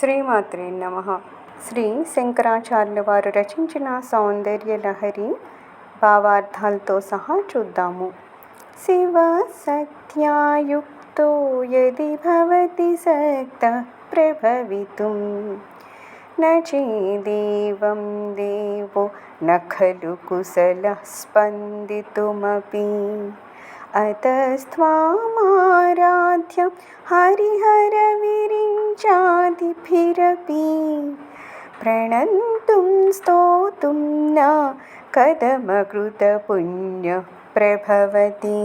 శ్రీమాత్రే నమ. శ్రీ శంకరాచార్యుల వారు రచించిన సౌందర్య లహరి భావార్థాలతో సహా చూద్దాము. శివ సత్యాయుక్తో యది భవతి సక్త ప్రభవితుం. నేదేవం దేవో నఖలు కుశల స్పందితుమీ అతస్వామారాధ్య హరిహర విరించాదిభిరపి ప్రణంతుం స్తోతుం నా కదమకృతపుణ్య ప్రభవతి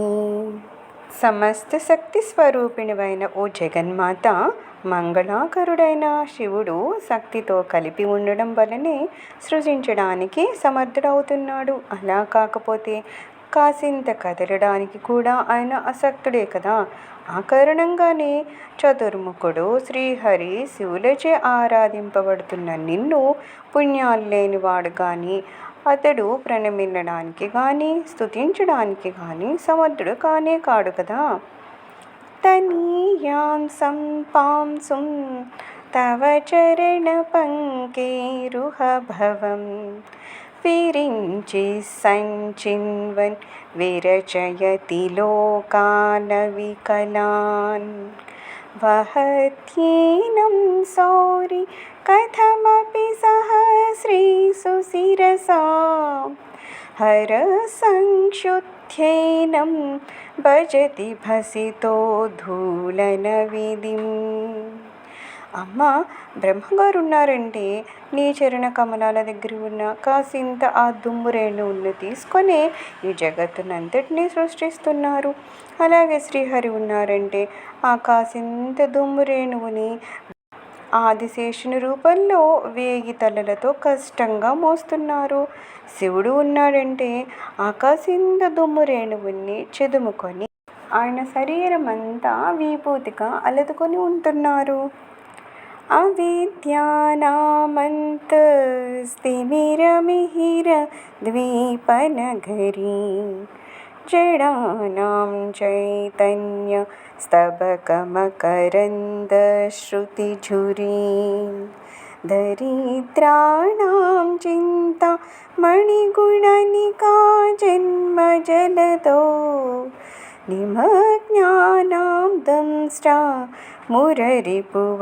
సమస్త శక్తి స్వరూపిణివైన ఓ జగన్మాత మంగళాకరుడైన శివుడు శక్తితో కలిపి ఉండడం వలనే సృజించడానికి సమర్థుడవుతున్నాడు. అలా కాకపోతే కాసింత కదలడానికి కూడా ఆయన అసక్తుడే కదా. ఆ కారణంగానే చతుర్ముఖుడు శ్రీహరి శివులచే ఆరాధింపబడుతున్న నిన్ను పుణ్యాలు లేనివాడు కానీ అతడు ప్రణమిల్లడానికి కానీ స్తుతించడానికి కానీ సమర్థుడు కానే కాడు కదా. తనీయాంసం పాంసుం తవ చరణ పంకేరుహభవం विरिञ्चि सञ्चिन्वन् विरचयति लोकानविकलान्। वहत्येनं सौरि कथमपि सह श्रीसुशिरसा हरसंक्षुध्येनं भजति भसितो धूलनविधिम्। అమ్మ బ్రహ్మగారు ఉన్నారంటే నీ చరణ కమలాల దగ్గర ఉన్న కాసింత ఆ దుమ్ము రేణువులను తీసుకొని ఈ జగత్తునంతటినీ సృష్టిస్తున్నారు. అలాగే శ్రీహరి ఉన్నారంటే ఆ కాసింత దుమ్ము రేణువుని ఆదిశేషుని రూపంలో వేగి తలలతో కష్టంగా మోస్తున్నారు. శివుడు ఉన్నాడంటే ఆకాశింద దుమ్ము రేణువుని చెదుముకొని ఆయన శరీరం అంతా విభూతిగా అలదుకొని ఉంటున్నారు. अविद्यानामन्तस्तिमिरमिहिरद्वीपनगरी जडानां चैतन्यस्तबकमकरन्दश्रुतिझुरी दरिद्राणां चिन्ता मणिगुणनिका जन्मजलदो। निमज्ञानां दंष्टा మురరిపువరాహస్య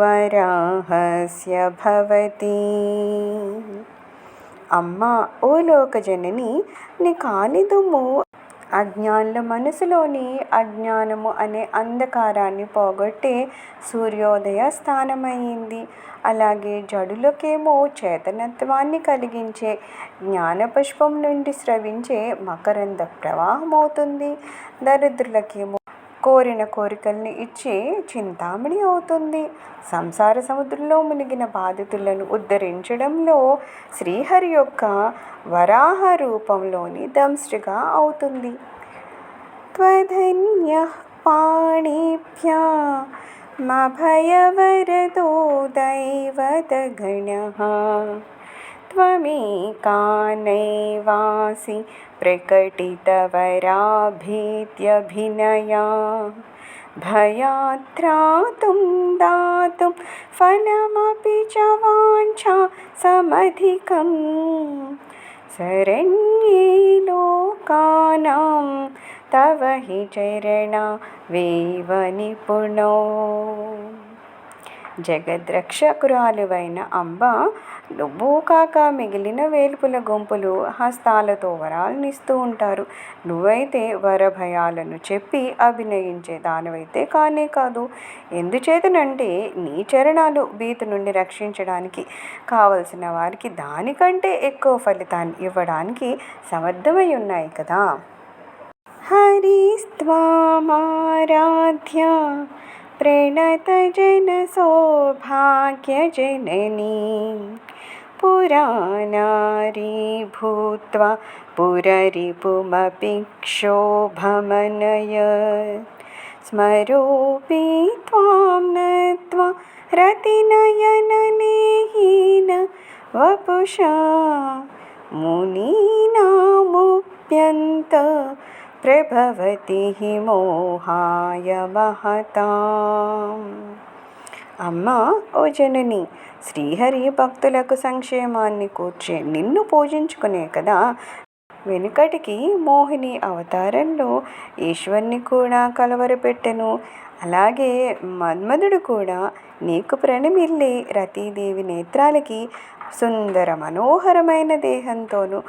భవతి అమ్మ ఓ లోకజనని నీ కాలిదుము అజ్ఞానుల మనసులోని అజ్ఞానము అనే అంధకారాన్ని పోగొట్టే సూర్యోదయ స్థానమైంది. అలాగే జడులకేమో చేతనత్వాన్ని కలిగించే జ్ఞానపుష్పం నుండి స్రవించే మకరంద ప్రవాహం అవుతుంది దరిద్రులకేమో కోరిన కోరికల్ని ఇచ్చే చింతామణి అవుతుంది. సంసార సముద్రంలో మునిగిన బాధితులను ఉద్ధరించడంలో శ్రీహరి యొక్క వరాహ రూపంలోని దంష్టిగా అవుతుంది. త్వధన్య పాణిభ్యా మభయవరదో దైవతగణ त्वमेकानैवासि प्रकटितवराभेद्यभिनया भयात्रातुं दातुं फलमपि च वाञ्छा समधिकं शरण्ये लोकानां तव हि चरणा वेव निपुणो జగద్రక్షకురాలువైన అంబ నువ్వు కాక మిగిలిన వేల్పుల గుంపులు హస్తాలతో వరాలనిస్తూ ఉంటారు. నువ్వైతే వరభయాలను చెప్పి అభినయించే దానివైతే కానే కాదు. ఎందుచేతనంటే నీ చరణాలు భీతి నుండి రక్షించడానికి కావలసిన వారికి దానికంటే ఎక్కువ ఫలితాన్ని ఇవ్వడానికి సమర్థమై ఉన్నాయి కదా. హరిస్వామారాధ్య प्रणतजनसौभाग्यजननी पुराणारी भूत्वा पुररिपुमपि क्षोभमनयत् स्मरोऽपि त्वां नत्वा रतिनयनलेहीन वपुषा मुनीनामुप्यन्त ప్రభవతి మోహాయ మహతాం అమ్మ ఓ జనని శ్రీహరి భక్తులకు సంక్షేమాన్ని కూర్చే నిన్ను పూజించుకునే కదా. వెనుకటికి మోహిని అవతారంలో ఈశ్వర్ని కూడా కలవరపెట్టెను అలాగే మన్మధుడు కూడా నీకు ప్రణమిల్లి రతీదేవి నేత్రాలకి సుందర మనోహరమైన దేహంతోనూ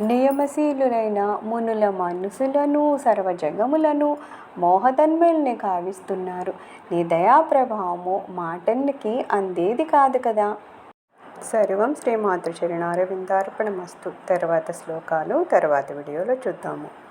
నియమశీలులైన మునుల మనసులను సర్వజగములను మోహతన్మల్ని కావిస్తున్నారు. నీ దయా ప్రభావము అందేది కాదు కదా. సర్వం శ్రీమాతృ మస్తు తర్వాత శ్లోకాలు తర్వాత వీడియోలో చూద్దాము.